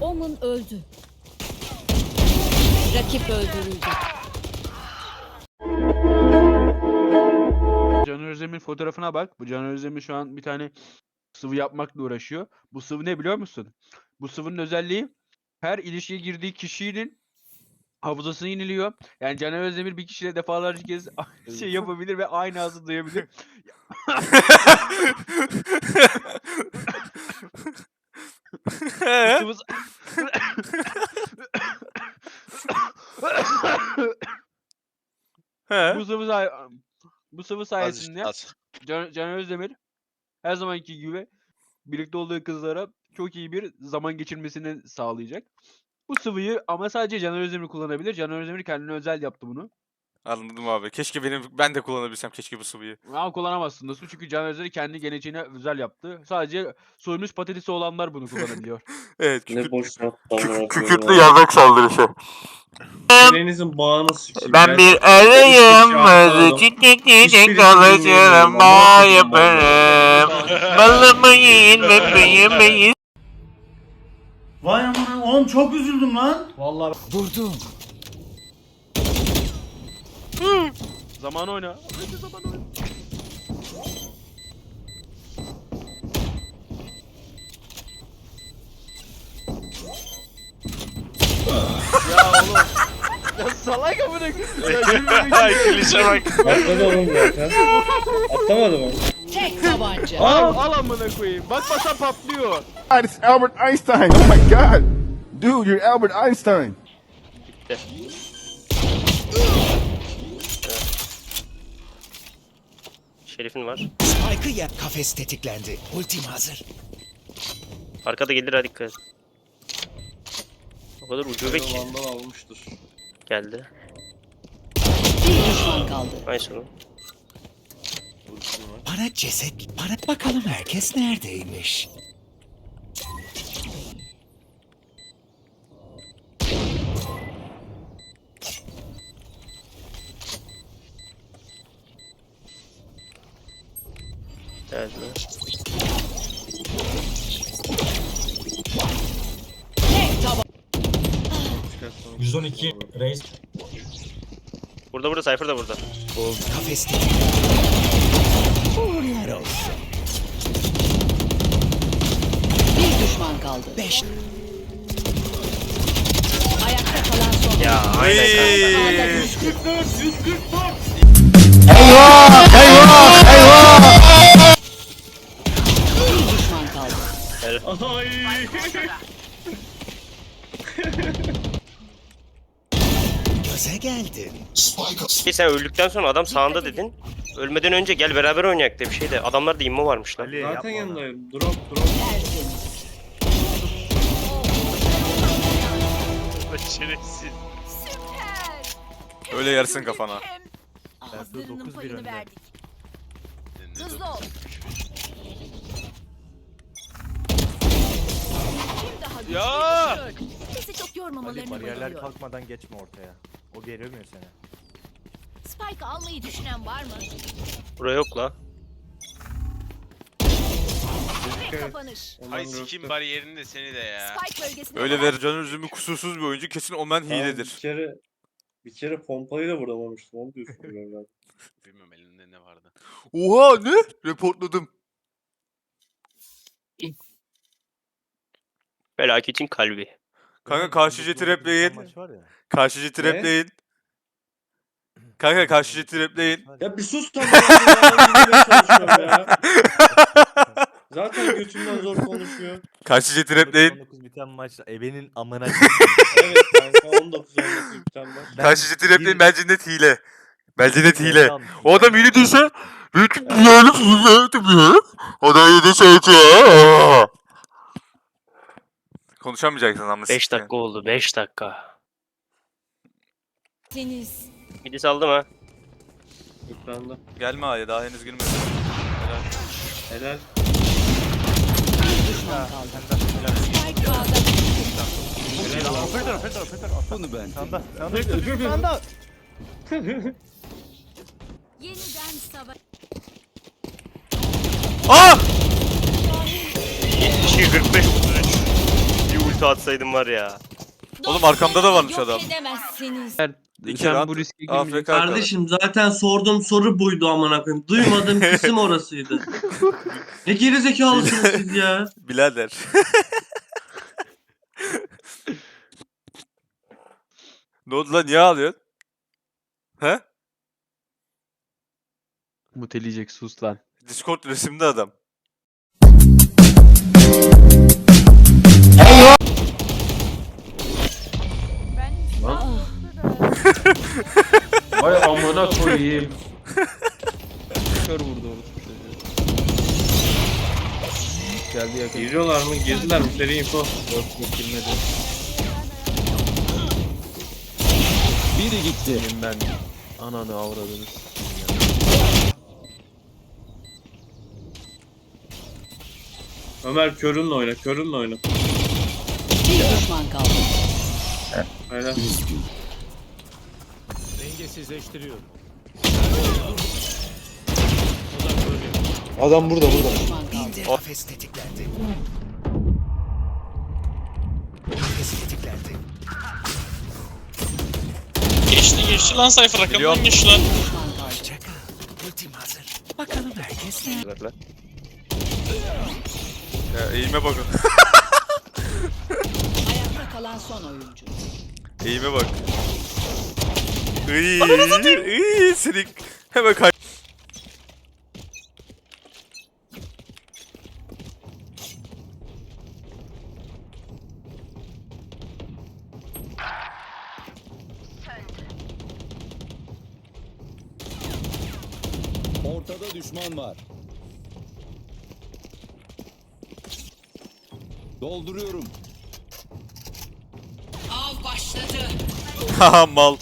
Omun öldü. Rakip öldürüldü. Caner Özdemir'in fotoğrafına bak. Bu Caner Özdemir şu an bir tane sıvı yapmakla uğraşıyor. Bu sıvı ne biliyor musun? Bu sıvının özelliği her ilişkiye girdiği kişinin hafızasını yeniliyor. Yani Caner Özdemir bir kişiyle defalarca kez şey yapabilir ve aynı ağzı duyabilir. Bu sıvı... He. bu sıvı say- bu sıvı Az sayesinde az. Can, Caner Özdemir her zamanki gibi birlikte olduğu kızlara çok iyi bir zaman geçirmesini sağlayacak. Bu sıvıyı ama sadece Caner Özdemir kullanabilir. Caner Özdemir kendine özel yaptı bunu. Anladım abi. Keşke benim ben de kullanabilsem keşke bu sıvıyı. Ama kullanamazsın nasıl? Çünkü Caner Özdemir kendi genetiğine özel yaptı. Sadece soyulmuş patatesi olanlar bunu kullanabiliyor. Evet. Ne Kükürt, boş kü- kükürtlü yarrak saldırışı. Birinizin bağını sikeyim. Ben bir arayım, şey çiçek çiçek ama bağ yaparım. Balımı yiyin ve büyümeyin. Vay aman oğlum çok üzüldüm lan. Zaman oyna. Hadi zaman oyna. ya oğlum. Ya salak amına gülmemek Ay klişe bak. Atladı oğlum zaten. Atlamadı mı? Tek tabanca. Al, al amına koyayım. Bakmasan patlıyor. God, it's Albert Einstein. Oh my God. Dude, you're Albert Einstein. Şerif'in var. Spike'ı yap. Kafes tetiklendi. Ultim hazır. Arkada gelir ha dikkat. O kadar ucube ki. Vandal almıştır. Geldi. Bir düşman kaldı. Nice oğlum. Bana ceset. Bana bakalım herkes neredeymiş. Geldi. Tabanca. 112 reis. Burada burada Cypher da burada. Uğurlar olsun. Bir düşman kaldı. Beş. Ayakta kalan son. Ya aynen kanka. A'da düştü. Bir kaldı. Göze geldin. Ki sen öldükten sonra adam sağında dedin. Ölmeden önce gel beraber oynayak de bir şey de. Adamlarda immo varmış lan. Zaten yanındayım. Drop drop. Şerefsiz. Öyle yarsın kafana. Ağızlarının payını verdik. Hızlı ol. Daha güçlü? Ya! Sesi çok yormamalarını bayılıyorum. kalkmadan geçme ortaya. O geremiyor seni. Spike almayı düşünen var mı? Bura yok la. Tek kapanış. Ay sikim bariyerinde seni de ya. Spike bölgesine Öyle kadar- ver Caner Üzüm'ü kusursuz bir oyuncu kesin Omen Bir hiledir. kere bir kere pompayı da vuramamıştım. Onu diyorsun ben. Bilmiyorum elinde ne vardı. Oha ne? Reportladım. Felaketin kalbi. Kanka karşı jeti repleyin. Karşı jeti Ne? repleyin. Kanka karşı jeti repleyin. Ya bir sus çalışıyorum ya. Zaten götümden zor konuşuyor. Karşı jeti repleyin. 19 biten maçta ebenin amına Evet kanka 19 19 bir tane var. Karşı jeti repleyin bence net hile. Bence net hile. O adam hile değilse büyük yani O da hile şey Konuşamayacaksın anlasın. 5 dakika oldu 5 dakika. Deniz. Midi saldım ha. Ekranda. Gelme A'ya daha henüz girmedi. Helal. Kaldı. Spike A'da düştü. Operatör operatör operatör. Bunu ben. Sanda. Sanda. Sanda. Yeniden savaş. Ah! 72 45 33. Bir ulti atsaydım var ya. Oğlum arkamda da varmış adam. edemezsiniz. İki Sen round bu riske AFK girmeyeceksin. Kardeşim zaten sorduğum soru buydu amına koyayım. Duymadığım kısım orasıydı. Ne geri zekalısınız siz ya. Birader. ne oldu lan niye ağlıyorsun? He? Muteleyecek sus lan. Discord resimde adam. Vay amına koyayım. Kör vurdu orospu çocuğu. Geldi yakın. Giriyorlar mı? Girdiler mi? Seri info. Yok yok girmedi. Biri gitti. Benim ben ananı avradını s**eyim ya. Ömer körünle oyna, körünle oyna. Bir düşman kaldı. Aynen. Adam burada. Bir de kafes tetiklendi. Kafes tetiklendi. Geçti geçti lan sayfa Biliyorum. geçti lan. Çaka. Ultim hazır. Bakalım herkes? Ver lan. Ya eğime bakın. Ayakta kalan son oyuncu. Eğime bak. Iy, iy, sinik. Hemen kay. Ortada düşman var. Dolduruyorum. Av başladı. Haha mal.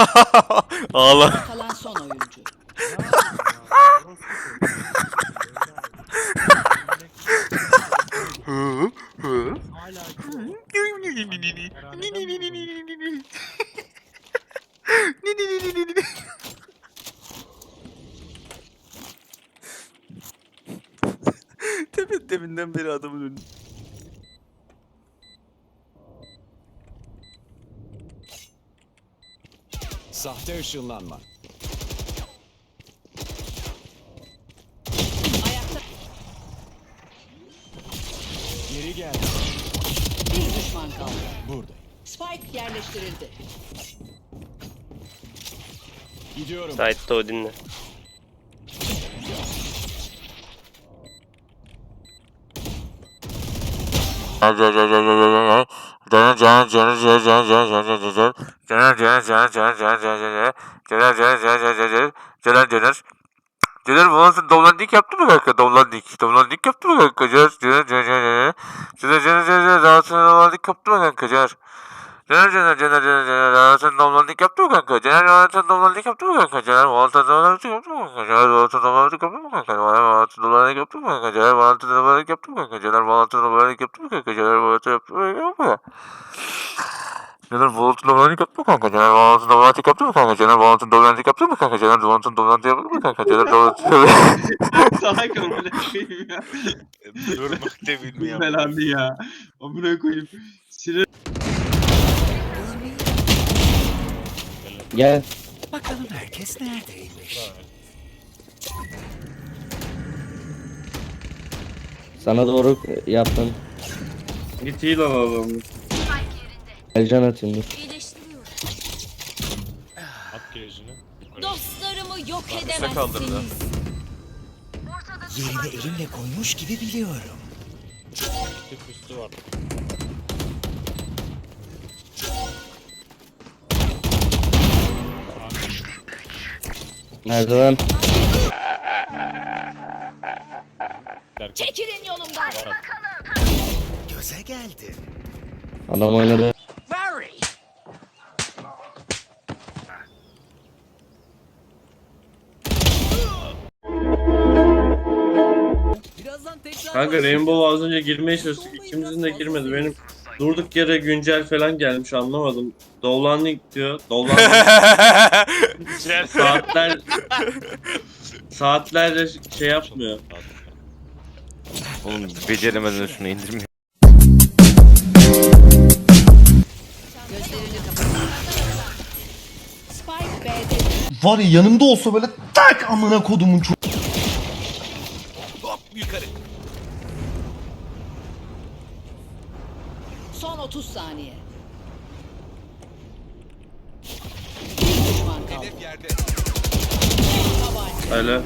Ağla. Sahte ışınlanma. Ayakta Geri gel. bir düşman kaldı. Burada. Spike yerleştirildi. Gidiyorum. Side'da Odin'le. Caner Boğaz'ın dolandik yaptı mı kanka? Dolandik. Dolandik yaptı mı kanka? Caner, Caner, Caner, Caner. Caner, Caner, Caner, Caner, dolandik yaptı mı kanka? Caner. Caner, Caner, Caner, Caner, Caner, Caner, dolandik yaptı mı kanka? Caner, Caner, dolandik yaptı mı kanka? Caner, Boğaz'ın dolandik yaptı mı kanka? Caner, Boğaz'ın dolandik yaptı mı kanka? Caner, Boğaz'ın dolandik yaptı mı kanka? Caner, Boğaz'ın dolandik yaptı mı kanka? Caner, Boğaz'ın dolandik yaptı mı kanka? Caner, Boğaz'ın yaptı mı kanka? Caner Volant'ın dolantık yaptı mı kanka? Caner Volant'ın dolantık yaptı mı kanka? Caner Volant'ın dolantık yaptı mı kanka? Caner Volant'ın dolantık yaptı mı kanka? Caner Volant'ın Salak amına koyayım ya. Durmak da bilmiyor. Belandı ya. Amına koyayım. Sinir Gel. Bakalım herkes neredeymiş? Sana doğru yaptım. git heal alalım. Elcan atayım dur. İyileştiriyorum. Dostlarımı yok kaldırdı. edemezsiniz. Yerini elimle koymuş gibi biliyorum. Merdiven. Çekilin yolumdan. Göze geldi. Adam oynadı. Kanka Rainbow az önce girmeye çalıştık. İkimizin de girmedi. Benim Durduk yere güncel falan gelmiş anlamadım. Dolanlık diyor. Dolanlık. saatler saatlerce şey yapmıyor. Oğlum beceremeden şunu indirmiyor. Gözlerini kapatın. Spike B'de Var ya yanımda olsa böyle tak amına kodumun çok. son 30 saniye. Bir düşman kaldı. Tabanca. Öyle.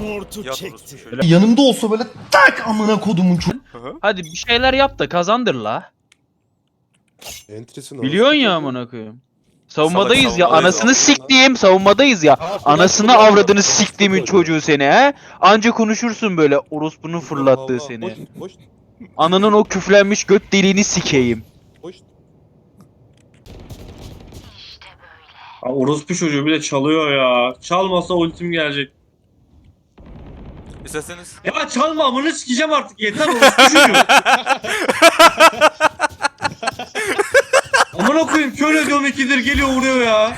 Mortu çekti. Yanımda olsa böyle tak amına kodumun çok. Hadi bir şeyler yap da kazandır la. Biliyorsun ya amına koyayım. Savunmadayız ya savunmadayız. anasını siktiğim savunmadayız ya. Anasını avradını siktiğimin çocuğu seni he. Anca konuşursun böyle orospunun fırlattığı seni. Ananın o küflenmiş göt deliğini sikeyim. Aa, orospu çocuğu bile çalıyor ya. Çalmasa ultim gelecek. İsterseniz. Ya çalma amına sikeceğim artık yeter orospu çocuğu. Amına koyayım kör ediyorum ikidir geliyor vuruyor ya.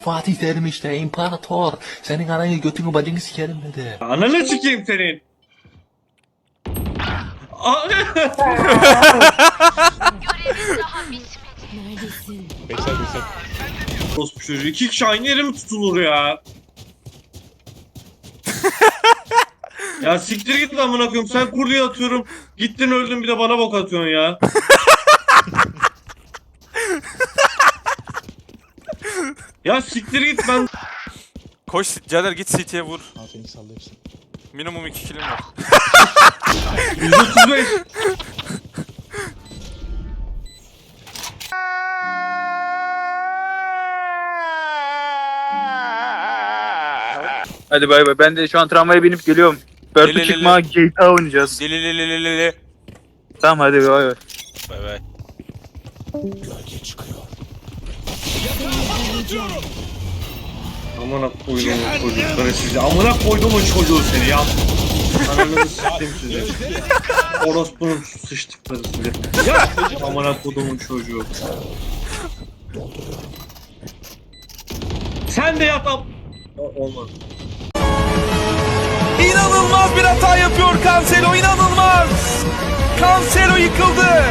Fatih Terim işte imparator. Senin ananı götünü bacını sikerim dedi. Ananı sikeyim senin. Aa, Neredesin? Orospu çocuğu iki kişi aynı yere mi tutulur ya? Ya siktir git lan amına koyayım sen kur diye atıyorum. Gittin öldün bir de bana bok atıyorsun ya. ya siktir git ben Koş Caner git CT'ye vur. Minimum 2 kilim var. 135. Hadi bay bay ben de şu an tramvaya binip geliyorum. Börtü çıkma GTA oynayacağız. Deli li li li li li. Tamam hadi bay bay. Bay bay. Amına koyduğum çocukları sizi. Amına koyduğum çocuğu seni ya. Ananızı siktim sizi. Orospu'nun sıçtıkları sizi. Ya amına koyduğumun çocuğu. Sen de yap am... O- Olmadı. İnanılmaz bir hata yapıyor Cancelo inanılmaz. Cancelo yıkıldı.